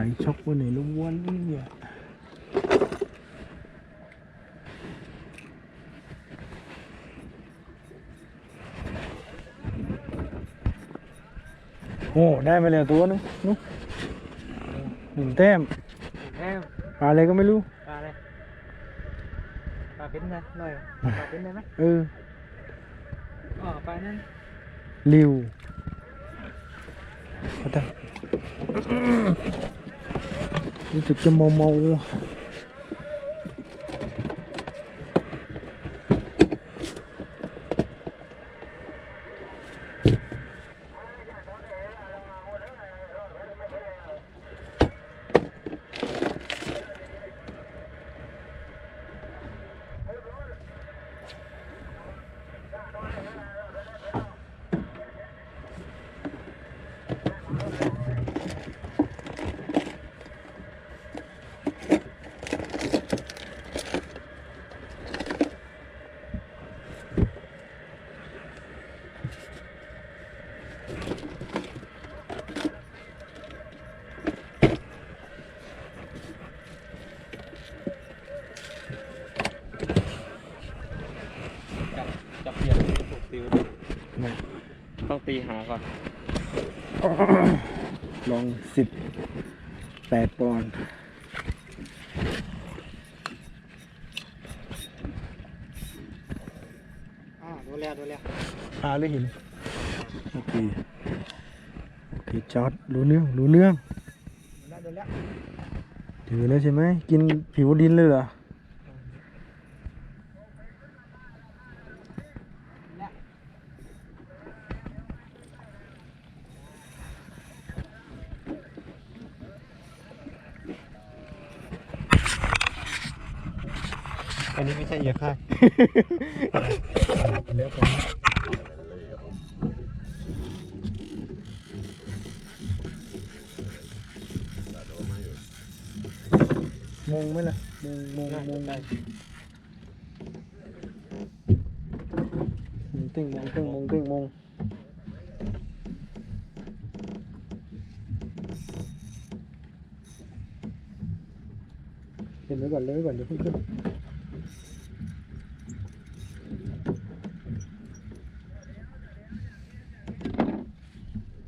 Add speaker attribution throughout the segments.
Speaker 1: ใส่ช็อกไว้ในลูกวนนี่เนี่ยโอ้ได้มาแล้วตัวนึงนุ๊กหนึ่งแต้ม
Speaker 2: แม่
Speaker 1: ปลาอะไรก็ไม่รู้
Speaker 2: ปลาอะไรปลาเป็นไงหน่อยปลาเป็นได้ไหม
Speaker 1: เออ
Speaker 2: อ๋อปลานั่น
Speaker 1: ริวเอาแต่ รู้สึกจะ
Speaker 2: ถูกติวต้องตีหาก่อน
Speaker 1: ลองสิบแปดปอนด์
Speaker 2: อ่าดูแล้วดูแล้ว
Speaker 1: ปลาหรือหิน โอเค โอเคจอดรู้เรื่อง รู้เรื่อง
Speaker 2: ดูแล้วดูแล้ว
Speaker 1: ถือแล้วใช่ไหม กินผิวดินเลยเหรอ
Speaker 2: อันนี้ไม่ใช่เหยื่อค่าย
Speaker 1: แล้วกันมงไหมล่ะมงมงมง
Speaker 2: ได้
Speaker 1: มงติ้งมงติ้งมงติ้งมงเห็นไว้ก่อนเลยไว้ก่อนเดี๋ยวเพิ่งขึ้น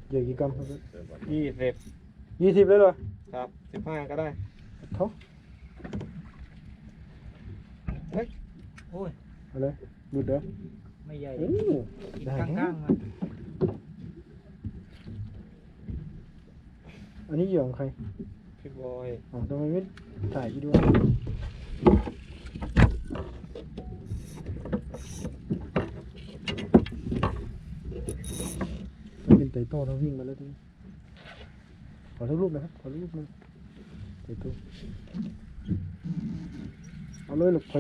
Speaker 1: เหยื่อ กี่กรัมครับ
Speaker 2: ยี่สิบ
Speaker 1: ยี่สิบเลยเหรอ
Speaker 2: ครับสิบห้าก็ได้
Speaker 1: เท่า
Speaker 2: โอ้ย
Speaker 1: เอาเลยหลุดเด้อ
Speaker 2: ไม่ใหญ่
Speaker 1: โอ้
Speaker 2: กิน
Speaker 1: ได้
Speaker 2: ข้าง
Speaker 1: นะ
Speaker 2: ข้างๆมัน
Speaker 1: อันนี้เหยื่อของใคร
Speaker 2: พี่บอย
Speaker 1: อ๋อทำไมไม่ถ่ายอีกด้วยถ้าเป็นไต่ โต้เราวิ่งมาแล้วทีขอสักรูปนะครับ ขอรูปหนึงไต่โต้เอาเลยหลบไป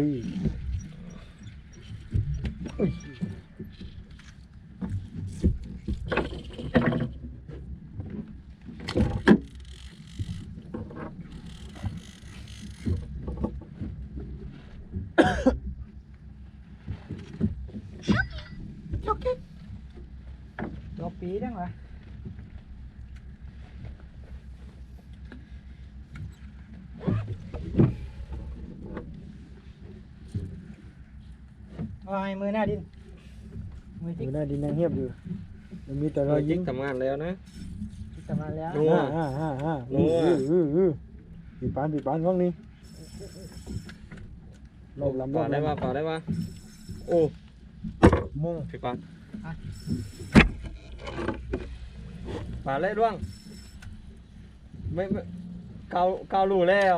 Speaker 1: เอ้ย
Speaker 2: ตัวปีดังเหรอ เอาไอ้ มือหน้าดิน มือ
Speaker 1: อ
Speaker 2: ติ๊ก
Speaker 1: ยู่หน้าดินยังเงียบอยู่มันมีแต่รอยยิ้ม
Speaker 3: ทำงานแล้วนะ
Speaker 2: ติ๊กกลับมาแล้ว
Speaker 3: ดู
Speaker 1: อ่าอ่าอ่าอ่า
Speaker 3: นั
Speaker 1: อื
Speaker 3: ว
Speaker 1: ออืออือปีปานปีปานว่างนี่รอบลำรอ
Speaker 3: ป่า
Speaker 1: บ
Speaker 3: ได้
Speaker 1: ลำ
Speaker 3: ป่ะป่าได้ป่ะโอ้
Speaker 1: มุ่ง
Speaker 3: พี่ป่าป่าเล่ด้วงไม่ไม่เกาเกาลูแล้ว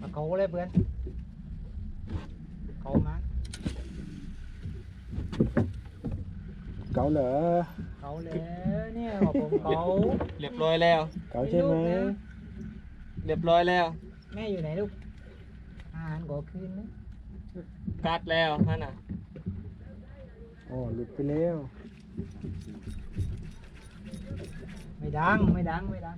Speaker 2: มาเขาเลยเพื่อนเขามา
Speaker 1: เก่าเหรอ
Speaker 2: เขาแล้วเนี่ยบอกผมเขา
Speaker 3: เรียบร้อยแล้ว
Speaker 1: เก่าใช่ไหม
Speaker 3: เรียบร้อยแล้ว
Speaker 2: แม่อยู่ไหนลูกอาหารก่อคืนนะ
Speaker 3: กัดแล้วนั่นน่ะ
Speaker 1: อ๋อหลุดไปแล้ว
Speaker 2: ไม่ดังไม่ดังไม่ดัง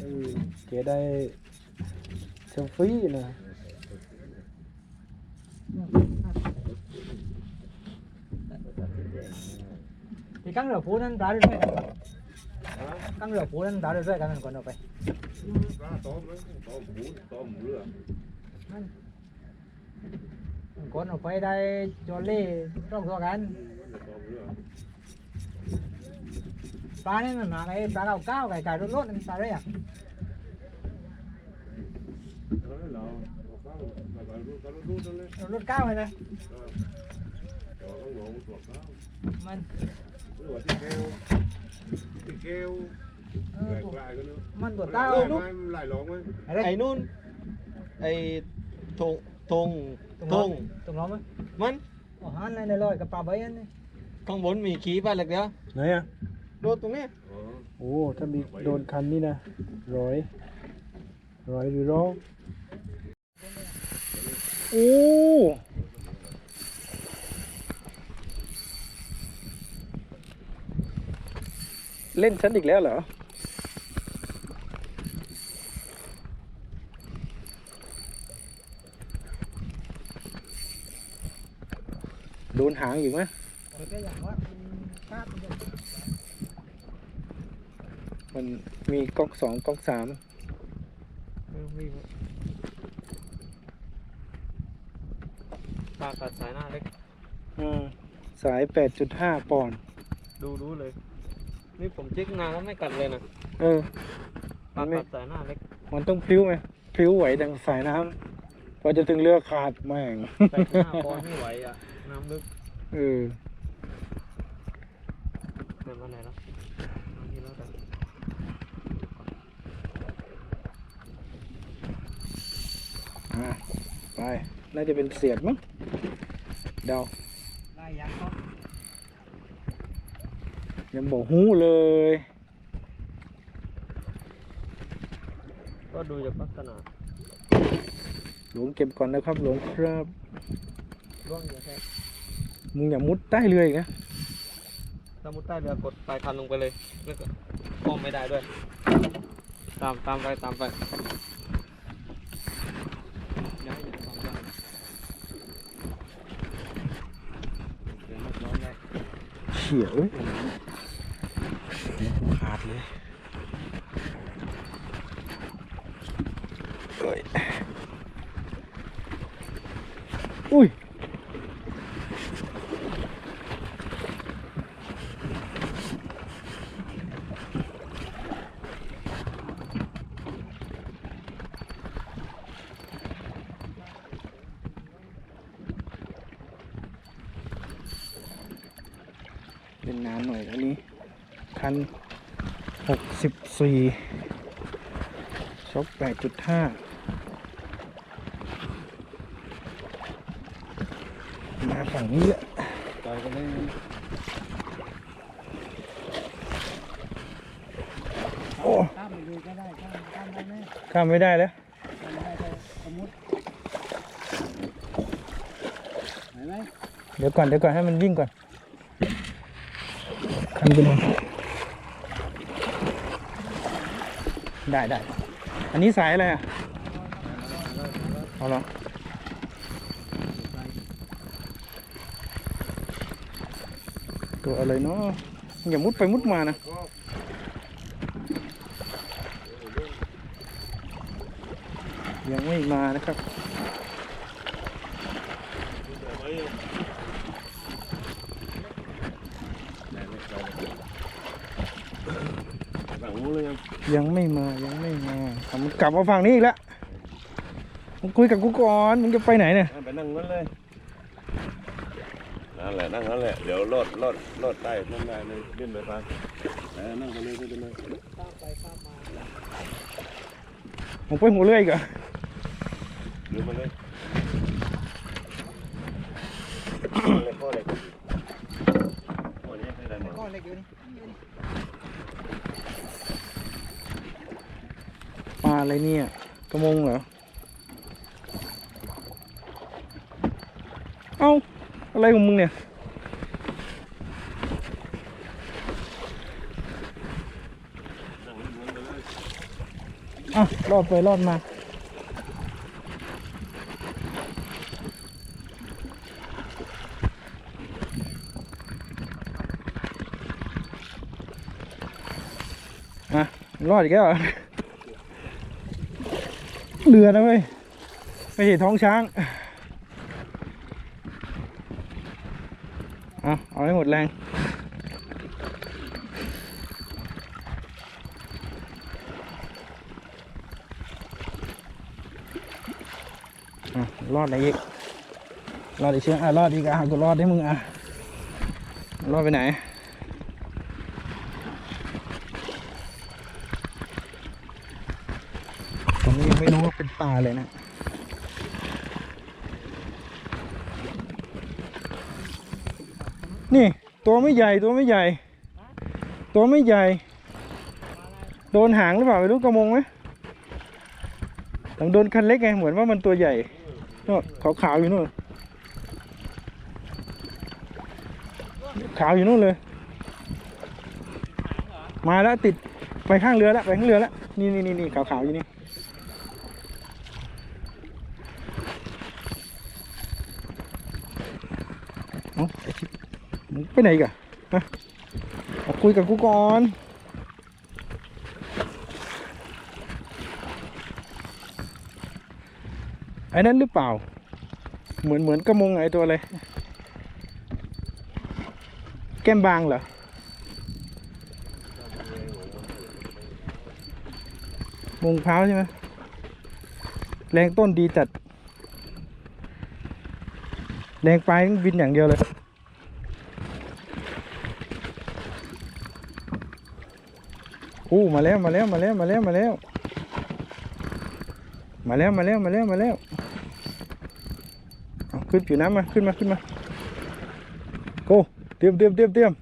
Speaker 1: เออแกได้เซลฟี่นะ
Speaker 2: thì căng lửa phố nên đá được vậy. Căng lửa phố nên đá được vậy, căng còn đâu
Speaker 4: vậy?
Speaker 2: Con nó phải đây cho lê trong gió gan ta nên mà cái ta đầu cao, cái cái lốt lốt ta đấy à?
Speaker 4: ราเอาเข้าไปไปรู้กันรู้กันเลย
Speaker 2: rốt rốt cao này này
Speaker 4: เราต้องลงตัวเข้า
Speaker 2: mình
Speaker 4: หรือว่าที่แก้วที่แก้วแหลกลายกันเนอะ
Speaker 2: mình của
Speaker 4: มัน
Speaker 2: tao
Speaker 4: ไหล
Speaker 2: lúc
Speaker 4: ไหมมันไหลหลงไหม
Speaker 2: ở
Speaker 3: ไอ้
Speaker 2: đây
Speaker 3: นู่นไอ้ธงธง
Speaker 2: tùng
Speaker 3: ธ
Speaker 2: nó
Speaker 3: ง
Speaker 2: tùng nó mới
Speaker 3: มัน
Speaker 2: ở hắn này này rồi cái pla bấy này
Speaker 3: ข้างบนมีขีป่ะเล็กเดียว
Speaker 1: ไหนอะ
Speaker 3: โดดตรงนี้
Speaker 4: อ๋อ
Speaker 1: โอ้ถ้ามีโดนคันนี่นะร้อยร้อยหรือร้อง โอ้เล่นฉันอีกแล้วเหรอ โดนหางอยู่ไหมมันมีก๊อกสองก๊อกสาม
Speaker 3: ปากัดสายหน้าเล็ก
Speaker 1: อืมสายแปดจุดห้าปอนด์
Speaker 3: ดูดูเลย นี่ผมเช็คนานแล้วไม่กัดเลยนะ
Speaker 1: เออ
Speaker 3: ปลากัดสายหน้าเล็ก
Speaker 1: มันต้องพลิ้วไหมพลิ้วไหวดังสายน้ำพอจะถึงเรือขาดแม่ง
Speaker 3: ใส่หน้าปอนไม่ไหวอะ น้ำลึก
Speaker 1: เออ
Speaker 3: เดินมาไหนแล้วมาที่แล้วกัน
Speaker 1: อะไป น่าจะเป็นเสียดมั้ง เดา
Speaker 2: đây dạng không
Speaker 1: ยังบอกหูเลย
Speaker 3: ก็ดูจากลักษณะ
Speaker 1: หลวงเก็บก่อนนะครับ หลวงครับ
Speaker 3: ร่วงอยู่แค่
Speaker 1: มึงอย่ามุดใต้เรืออีกนะ
Speaker 3: ถ้ามุดใต้เรือกดปลายคันลงไปเลยแล้วก็ก้มไม่ได้ด้วย ตามตามไปตามไปอย่าให้อยู่ในความยากเดี๋ยวมันร้อนได้
Speaker 1: เฉียวเอ้ยขาดเลยเอ้ยอุ้ย เป็นนานหน่อยอันนี้ คันหก สี่ช็อปแปดจุดห้ามาฝั่งนี้แหละ
Speaker 3: ไปกันเลย
Speaker 1: โอ้
Speaker 2: cát mình đi cái đây cát cát đây này
Speaker 1: ข้ามไม่ได้แล้ว
Speaker 2: cát đây đây có mút phải đấy
Speaker 1: เดี๋ยวก่อนเดี๋ยวก่อนให้มันวิ่งก่อนคันไปหน่อย ได้ได้ อันนี้สายอะไรอะเอาละตัวอะไรเนาะอย่ามุดไปมุดมานะยังไม่มานะครับ
Speaker 4: ฝั่งนู้นเลยยัง
Speaker 1: ยังไม่มา ยังไม่มาอะมึง กลับมาฝั่งนี้อีกแล้วมึงคุยกับกูก่อนมึงจะไปไหนเนี่ย
Speaker 4: ไปนั่งนั้นเลยนั่นแหละนั่งนั้นแหละเดี๋ยวรอดรอดรอดใต้นั่งได้เลยเล่นไปไปเออนั่งไปเลยไม่เป็นไร
Speaker 1: มึงไปหัวเรื่อยอีกเหรอ
Speaker 4: เดินมาเลยเลยข้อเลยข้อนี้ไม่ได้หมด
Speaker 2: ก้อนเล็กอยู่นี่
Speaker 1: ปลาอะไรเนี่ย กระมงเหรอ เอ้า อะไรของมึงเนี่ย อะ รอดไปรอดมาอะรอดอีกแล้ว เรือนะเว้ยไม่ใช่ท้องช้างเอาเอาให้หมดแรงอะรอดอะไรอีก รอดอีกเชือกอะรอดอีกอะกูรอดให้มึงอะ รอดไปไหน ผมยังไม่รู้ว่าเป็นปลาเลยนะนี่ตัวไม่ใหญ่ตัวไม่ใหญ่ ตัวไม่ใหญ่ โดนหางหรือเปล่าไม่รู้กระมงไหมต้องโดนคันเล็กไงเหมือนว่ามันตัวใหญ่นู่นขาวๆอยู่นู่นขาวอยู่นู่นเลย มาแล้วติดไปข้างเรือแล้วไปข้างเรือแล้วนี่นี่นี่นี่ขาวๆอยู่นี่ เอ้าไอ้ชิบ มึงไปไหนกันฮะมาคุยกับกูก่อนไอ้นั่นหรือเปล่า เหมือนเหมือนกระมงไอ้ตัวอะไร แก้มบางเหรอ มงเพ้าวใช่ไหมแรงต้นดีจัด แรงปลายต้องบินอย่างเดียวเลย อู้มาแล้วมาแล้วมาแล้วมาแล้วมาแล้วมาแล้วมาแล้วมาแล้วมาแล้วขึ้นผิวน้ำมาขึ้นมาขึ้นมาโกเตรียมเตรียมเตรียมเตรียม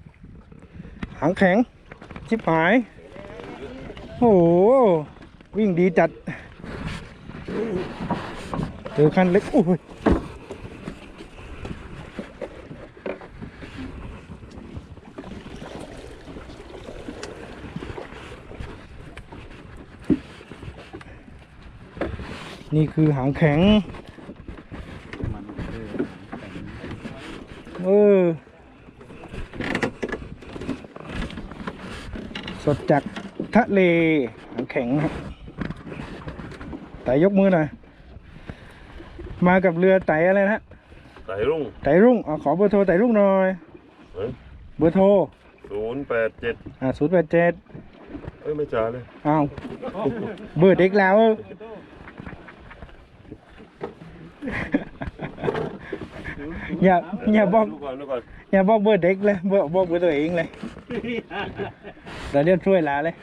Speaker 1: หางแข็งชิบหายโอ้โหวิ่งดีจัดเจอคันเล็กโอ้ย นี่คือหางแข็งเออสดจากทะเลหางแข็งครับไต่ยกมือหน่อย มากับเรือไต่อะไรนะ
Speaker 4: ไต่รุ่ง
Speaker 1: ไต่รุ่งเอาขอเบอร์โทรไต่รุ่งหน่อย
Speaker 4: เฮ้ย
Speaker 1: เบอร์โทร
Speaker 4: ศูนย์แปดเจ็ด
Speaker 1: อ่าศูนย์แปดเจ็ด
Speaker 4: เอ้ย ไม่จ่าเลย
Speaker 1: อ้าว เบอร์เด็กแล้ว อย่าอย่าบอก
Speaker 4: ดูก่อนดูก่อน
Speaker 1: อย่าบอกเบอร์เด็กเลยบอกบอกเบอร์ตัวเองเลยเราเรียกช่วยลาเลย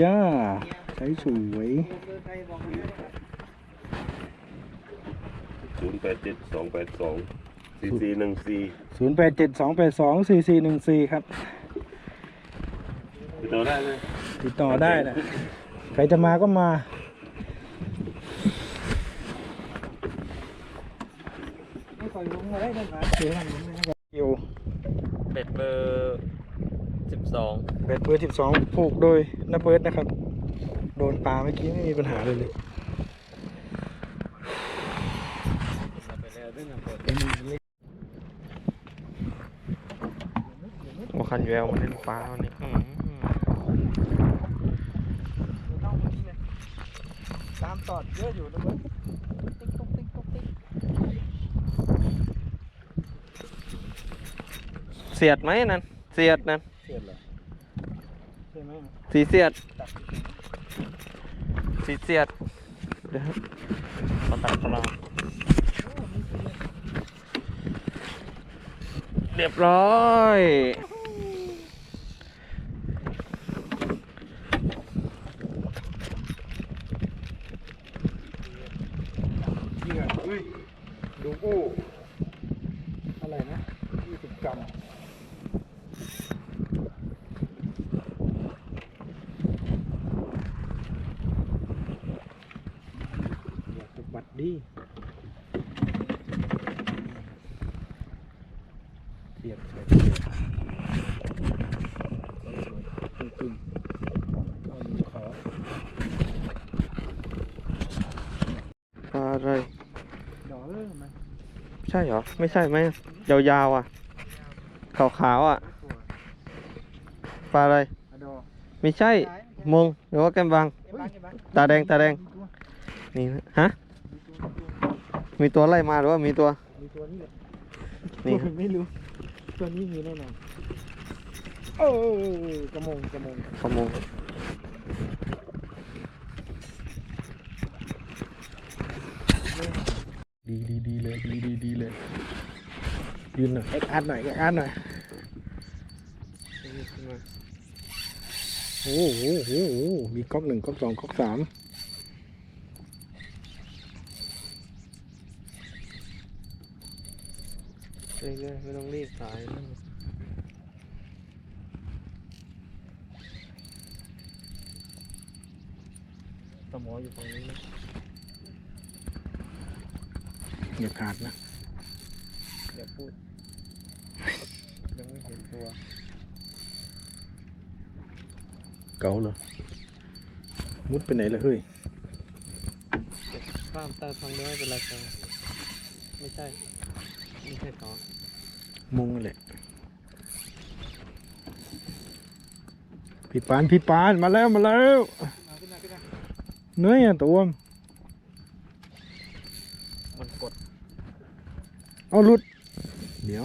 Speaker 1: ย่าใช้สวย
Speaker 4: ศูนย์แปดเจ็ดสองแปดสองสี่สี่หนึ่งสี่
Speaker 1: ศูนย์แปดเจ็ดสองแปดสองสี่สี่หนึ่งสี่ครับ
Speaker 4: ติดต่อได้เลย
Speaker 1: ติดต่อได้นะใครจะมาก็มา
Speaker 2: ไม่ค่อยลงอะไรนั่นนะเสียงมันไม่ค่อย
Speaker 1: อยู่
Speaker 3: เบ็ดเบอร์สิบสอง
Speaker 1: เบ็ดเบอร์สิบสองผูกโดยนาเบิร์ดนะครับ โดนปลาเมื่อกี้ไม่มีปัญหาเลยเลย
Speaker 3: โอ้คันแววมันเล่นปลาวันนี้ อื้อหือ
Speaker 1: ตามตอดเยอะอยู่นะเบิร์ด
Speaker 2: ติ๊กตุ๊กติ๊กตุ๊กติ๊ก
Speaker 3: สียดไหมนั่นเสียดนั่น
Speaker 1: เสียดเหรอใช่ไหม
Speaker 3: สีเสียดสีเสียดเดี๋ยวขอตัดพลังเรียบร้อย
Speaker 1: จริงอะเฮ้ยดูโอ้อะไรนะยี่สิบกรัมอย่าสะบั ดดิเสียบเสียบเสียบตึ้งตึ้งเอามือขอ
Speaker 3: ปลาอะไร
Speaker 1: ดอกเลยไหม
Speaker 3: ใช่เหรอ ไม่ใช่ไหมยาวๆอะ ขาวๆอะ ปลาอะไร
Speaker 1: อะดอก
Speaker 3: ไม่ใช่ มงหรือว่าแกมบางตาแดงตาแดง นี่นะฮะ มีตัวไล่มาหรือว่ามีตัว
Speaker 1: มีตัวนี้แหละ
Speaker 3: นี่ครับ
Speaker 1: ไม่รู้ ตัวนี้มีแน่นอนเออกระมงกระมง
Speaker 3: ขโมง
Speaker 1: ดีดีดีเลยดีดีดีเลยยืนหน่อยเอ็กอาร์หน่อยเอ็กอาร์หน่อยโอ้โหโอ้โหมีก๊อกหนึ่งก๊อกสองก๊อกสาม
Speaker 3: เรื่อยๆไม่ต้องรีบสายนั่นสมออยู่ฝั่งนี้นะ
Speaker 1: อย่าขาดนะ
Speaker 3: อย่าพูด ยังไม่เห็นตัว
Speaker 1: เก๋าเหรอมุดไปไหนล่ะเฮ้ย
Speaker 3: ข้ามใต้ทางเดินไม่เป็นไรครับไม่ใช่ ไม่ใช่ต่อ
Speaker 1: มงนั่นแหละ พี่ปาน พี่ปานมาแล้วมาแล้วเนื้ออะตัว
Speaker 3: มันกด
Speaker 1: เอาหลุด เดี๋ยว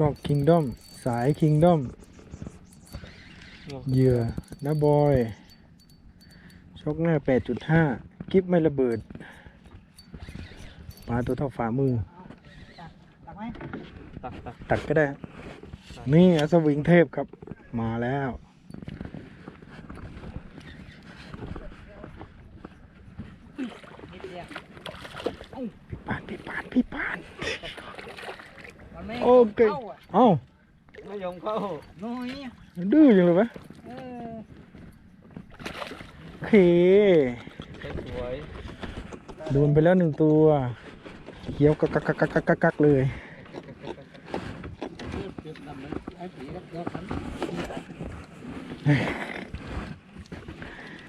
Speaker 1: ลอกคิงดอมสายคิงดอมเหยื่อนะบอย ชกหน้า 8.5 กิฟไม่ระเบิด ปลาตัวเท่าฝ่ามือ
Speaker 2: ตักไหม
Speaker 3: ตักตัก
Speaker 1: ตัดก็ได้ นี่อัศวิงเทพครับ มาแล้ว
Speaker 2: นิดเดียว
Speaker 1: พี่ปาน พี่ปาน พี่ปาน
Speaker 2: มันไม่
Speaker 1: โอเค
Speaker 2: ข้าอะ
Speaker 1: เอ้า
Speaker 3: ไม่ยอมเข้า
Speaker 2: น้อยอะ
Speaker 1: ดื้อจังเลยไหม
Speaker 2: เออ
Speaker 1: โอ เค
Speaker 3: สวย
Speaker 1: โดนไปแล้วหนึ่งตัวเคี้ยวกักกักกักกักกักกักเลย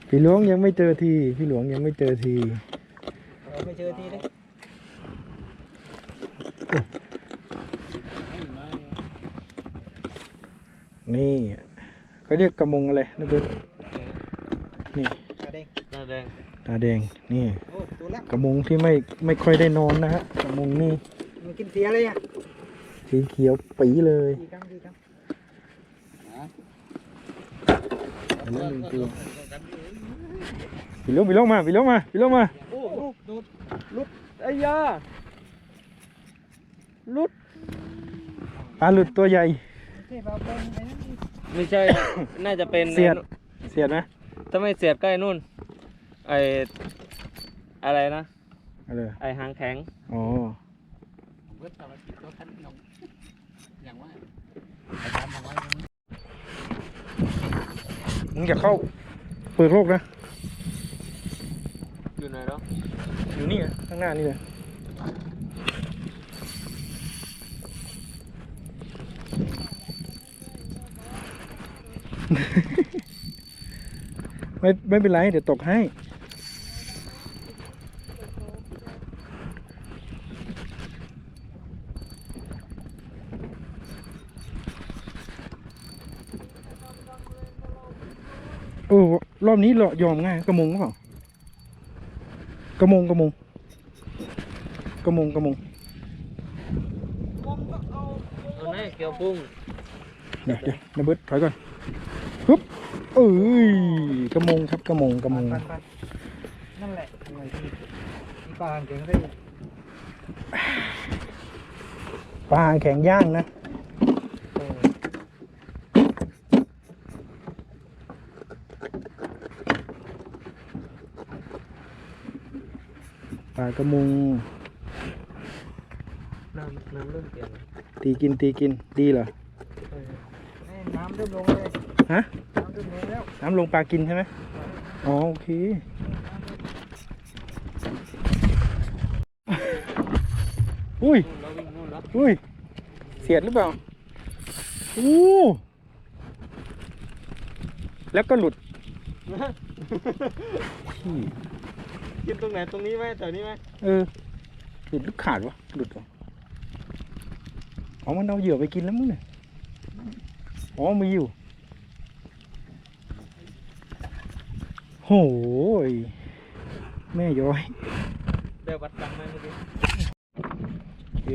Speaker 1: พี่หลวงยังไม่เจอที พี่หลวงยังไม่เจอที
Speaker 2: เราไม่เจอทีเลย
Speaker 1: นี่เขาเรียกกระมงอะไรนะเพื่อน
Speaker 2: แดง
Speaker 3: หน้าแดง
Speaker 1: ตาแดงนี่
Speaker 2: โอ้ตัวละ
Speaker 1: กระมงที่ไม่ไม่ค่อยได้นอนนะฮะกระมงนี่
Speaker 2: มันกินเสียเลยอะ
Speaker 1: สีเขียวปีเลย
Speaker 2: ดีกังดีกัง
Speaker 1: อันนั้นหนึ่งตัวพี่หลวงพี่หลวงมาพี่หลวงมาพี่หลวงมา
Speaker 3: โอ้ดูลุดไอ้ยาลุด
Speaker 1: ปลาหลุดตัวใหญ่
Speaker 2: ที่เราเป็นไอ้นั่นนี่
Speaker 3: ไม่ใช่ น่าจะเป็น
Speaker 1: เสียดเสียดไหม
Speaker 3: ถ้าไม่เสียดใกล้นู่น ไออะไรนะ
Speaker 1: อะไร
Speaker 3: ไอหางแข็ง
Speaker 1: อ๋อ
Speaker 2: ผมก็ตอนกินตัวทันลงอย่างว่า
Speaker 1: มึงอย่าเข้า เปิดโลกนะ
Speaker 3: อยู่ไหนแล้ว
Speaker 1: อยู่นี่ไงข้างหน้านี่เลยไม่ไม่เป็นไร เดี๋ยวตกให้ โอ้รอบนี้เหรอยอมง่ายกระมงหรือเปล่ากระมงกระมงกระมงกระมง
Speaker 3: ตัวนี้เกี่ยวปุ้ง
Speaker 1: เดี๋ยวเดี๋ยวนะเบิดถอยก่อนปึ๊บเอ้ยกระมงครับกระมงกระมง
Speaker 2: ปันปันนั่นแหละอะไรที่มีปลาเก่งได้
Speaker 1: ปลาหางแข็งย่างนะ ปลากระมง
Speaker 3: น้ำน้ำเริ่มเปลี่ยน
Speaker 1: ตีกินตีกินดีเหรอ
Speaker 2: นี่น้ำเริ่มลงเลย
Speaker 1: ฮะ
Speaker 2: น้ำเริ่มลงแล้ว
Speaker 1: น้ำลงปลากินใช่ไหมอ๋อโอเคอุ้ย
Speaker 3: เราวิ่งนู่นแล้ว
Speaker 1: อุ้ยเสียดหรือเปล่าอู้แล้วก็หลุดขี้
Speaker 3: กินตรงไหนตรงนี้ไหมแถวนี้ไหม
Speaker 1: เออหลุดหรือขาดวะหลุดเหรออ๋อมันเอาเหยื่อไปกินแล้วมั้งเนี่ยอ๋อมีอยู่โหยแม่ย้อย
Speaker 3: เดี๋ยววัดกันไหมเมื่อกี้
Speaker 1: โอเค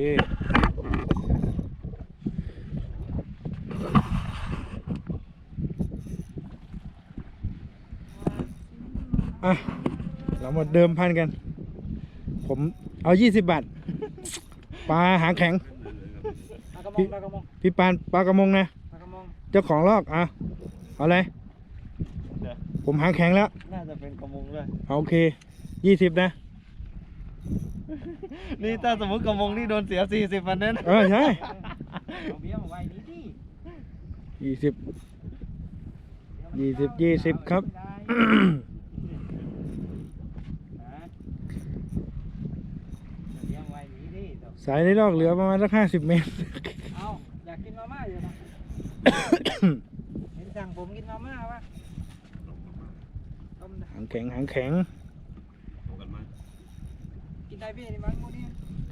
Speaker 1: อะ เรามาเดิมพันกัน ผมเอายี่สิบบาทปลาหางแข็ง
Speaker 2: ปลากระมงปลากระมง
Speaker 1: พี่ปานปลากระมงนะ
Speaker 2: ปลากระมง
Speaker 1: เจ้าของลอกอะเอาอะไรผมหางแข็งแล้ว
Speaker 3: น่าจะเป็นกระมงด้วย
Speaker 1: เอาโอเคยี่สิบนะ
Speaker 3: นี่ถ้าสมมติกระมงนี่โดนเสียสี่สิบพันเน้น
Speaker 1: เออใช่
Speaker 2: เอาเบี้ยมาไว้นี่ที่
Speaker 1: ยี่สิบยี่สิบยี่สิบครับ
Speaker 2: เลี้ยงไว้นี่ดิเดี๋ยว
Speaker 1: สายในลอกเหลือประมาณสักห้าสิบเมตร
Speaker 2: เอาอยากกินมาม่าอยู่นะ เห็นสั่งผมกินมาม่าวะต้ม
Speaker 1: หางแข็งหางแข็ง
Speaker 4: เอากันมา
Speaker 2: กินได้พี่นี่มั้งพวกนี้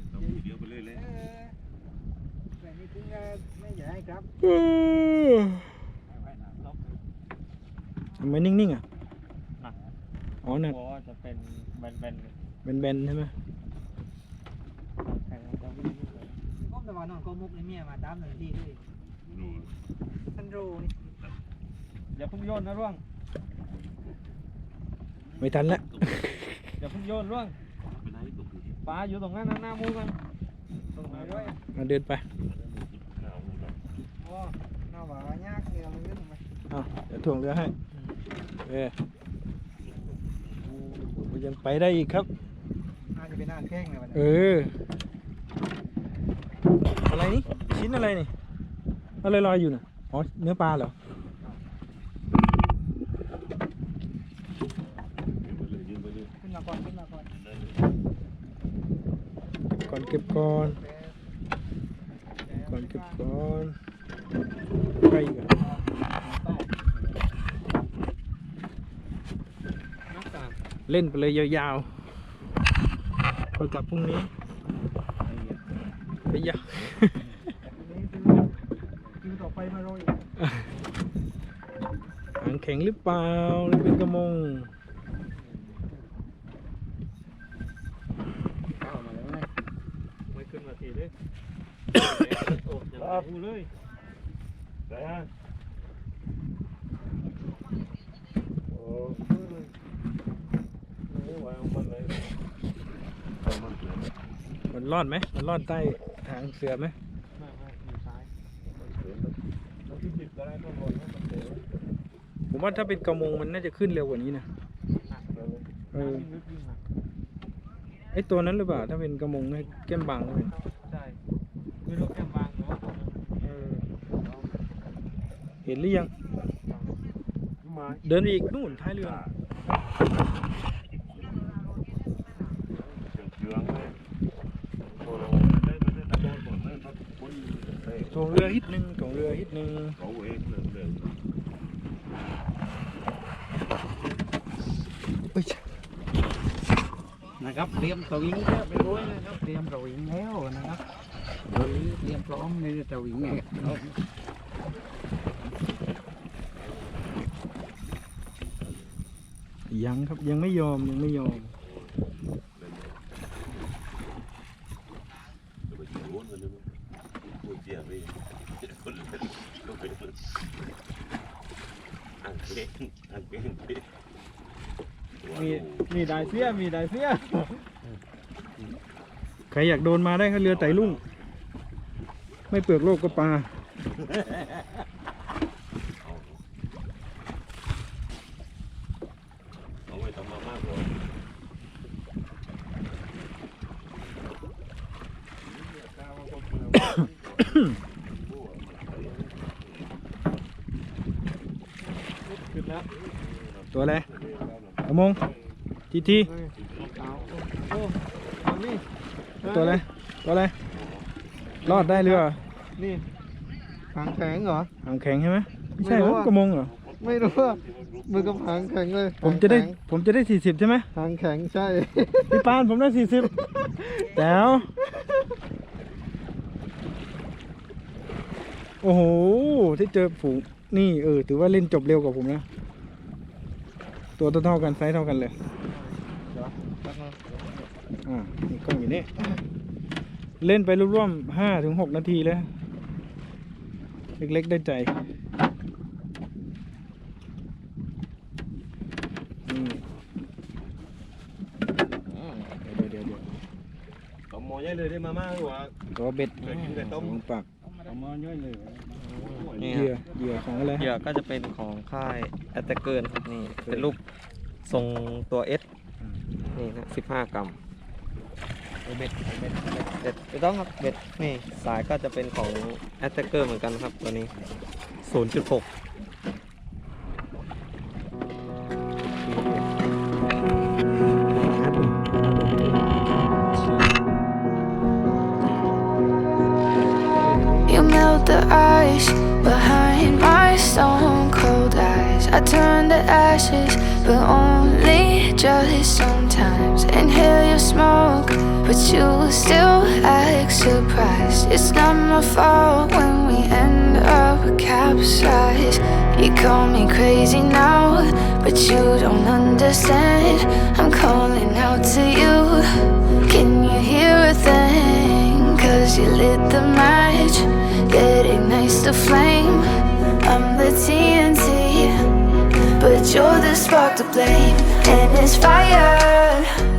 Speaker 4: เอาทีเดียวไปเลยเลย
Speaker 2: เออแต่นี่ถึงจะไม่อยากให้ครับ
Speaker 1: ทำไมนิ่งๆอะ
Speaker 3: หนัก
Speaker 1: อ๋อหนัก
Speaker 3: บอกว่าจะเป็นแบน
Speaker 1: เป็นแบนๆ ใช่ไหม
Speaker 3: ๆแข่งมันจะวิ่งขึ้นไป
Speaker 2: ผมแต่ ว่านอนโกมุกในเมียมาตามหนึ่งที่ด้วยนี่ท่านรู้นี่
Speaker 3: อย่าเพิ่งโยนนะร่วง
Speaker 1: ไม่ทันละ
Speaker 3: อย่าเพิ่งโยนร่วง
Speaker 4: ไปไหนตกอยู่
Speaker 3: ปลาอยู่ตรงนั้นนะหน้ามูกันตรงไหนด้วย
Speaker 1: เอาเดินไป
Speaker 2: โอ้น่าหวานยากเดียวมันขึ้นไป
Speaker 1: เอาเดี๋ยวถ่วงเรือให้เออยังไปได้อีกครับ
Speaker 2: น่าจะเป็นหน้าแข้งเลยวัน
Speaker 1: เอ
Speaker 2: นี้
Speaker 1: อ อะไรนี่ ชิ้นอะไรนี่ อะไรลอยอยู่น่ะ อ๋อ เนื้อปลาเหรอ
Speaker 2: ขึ้นมาก่อนขึ้นมาก่อน
Speaker 1: ก่อนเก็บก่อนก่อนเก็บก่อนไปอีกเล่นไปเลยยาวๆพอกลับพรุ่งนี้ ยาว
Speaker 2: นี่คือคิวต่อไปมาโรย
Speaker 1: หางแข็งหรือเปล่าหรือเป็นกระมง
Speaker 3: เข้ามาแล้วนะไม่ขึ้นมาทีเลยโอ้ยังไม่รู้เลย
Speaker 4: ไปฮะโอ้ไม่ไหวเอามันเลยเอามันเลย
Speaker 1: มันรอดไหมมันรอดใต้หางเสือไหม
Speaker 3: ไม่ไม่อยู่ซ้าย
Speaker 4: มันขึ้นดิบก็ได้ก็หมดแล้วมันเสีย
Speaker 1: ผมว่าถ้าเป็นกระมงมันน่าจะขึ้นเร็วกว่านี้นะ
Speaker 3: หนักเลย
Speaker 1: เออ
Speaker 3: น้ำยิ่งลึกยิ่งหนัก
Speaker 1: ไอตัวนั้นหรือเปล่า ถ้าเป็นกระมงให้แก้มบางเลย
Speaker 3: ใช่ไม่รู้แก้มบางหรือว่าผม
Speaker 1: เออเห็นหรือยัง
Speaker 4: มา
Speaker 1: เดินไปอีกนู่นท้ายเรือ
Speaker 4: เชืองเลยโอ้เราได้ไม่ได้ตะโกนก่อนเลยครับคน เตะ
Speaker 1: ถ่วงเรือฮิตหนึ่งถ่วงเรือฮิตหนึ่ง
Speaker 4: เขาเองเลยเลย
Speaker 1: เอ้ย
Speaker 2: นะครับเตรียมสวิงเยอะไปด้วยนะครับเตรียมสวิงแล้วนะครับเดี๋ยวนี้เตรียมพร้อมในสวิงไง
Speaker 1: ยังครับยังไม่ยอมยังไม่ยอม
Speaker 4: ไปถึงโน้นกันเลยพูดเจียไปคนเล่นก็เป็นอ่างเก่งอ่างเก่ง
Speaker 1: มีมีได้เสียมีได้เสียใครอยากโดนมาได้ครับเรือไต่ลุ่ง ไม่เปลือกโลกก็ปลา
Speaker 4: ไว้ทำมามากกว่า
Speaker 1: ตัวอะไรกระมง ทีที
Speaker 3: โอ้เอานี่
Speaker 1: ตัวอะไรตัวอะไรรอดได้เรือ
Speaker 3: นี่หางแข็งเหรอ
Speaker 1: หางแข็งใช่ไหมไม่ใช่
Speaker 3: ไม่
Speaker 1: เหร
Speaker 3: รู้
Speaker 1: อ
Speaker 3: อะ
Speaker 1: กระมงเหรอ
Speaker 3: ไม่รู้ว่ามือกับหางแข็งเลย
Speaker 1: ผมจะได้
Speaker 3: หางแข็ง
Speaker 1: ผมจะได้สี่สิบใช่ไหม
Speaker 3: หางแข็งใช่
Speaker 1: พี่ปานผมได้สี่สิบแจ๋วโอ้โหที่เจอฝูงนี่เออถือว่าเล่นจบเร็วกว่าผมนะตัวเท่าๆกันไซส์เท่ากันเลย อ่า นี่กล้องอยู่นี่เล่นไปร่วมๆห้าถึงหกนาทีแล้ว เล็กๆได้ใจอืมเดี๋ยวเดี๋ยวเดี๋ยว
Speaker 4: เอาหมอใหญ่เลยได้มามากกว่า
Speaker 1: ตัวเบ็ด
Speaker 4: เคยกินแต่ต้ม
Speaker 1: ของปาก
Speaker 3: นี่
Speaker 1: เหยื่อเหยื่อของอะไร
Speaker 3: เหยื่อก็จะเป็นของค่ายแอตเตเกิลครับนี่เป็นรูปทรงตัวเอสนี่นะสิบห้ากรัม เบ็ดเบ็ดเบ็ดไม่ต้องครับเบ็ดนี่สายก็จะเป็นของแอตแทกเกอร์เหมือนกันครับตัวนี้ศูนย์จุดหก
Speaker 5: only just sometimes. Inhale your smoke. But you still act surprised. It's not my fault when we end up capsized. You call me crazy now, but you don't understand. I'm calling out to you. Can you hear a thing? Cause you lit the match that ignites the flame. I'm the TNT, but you're the spark to blame. And it's fire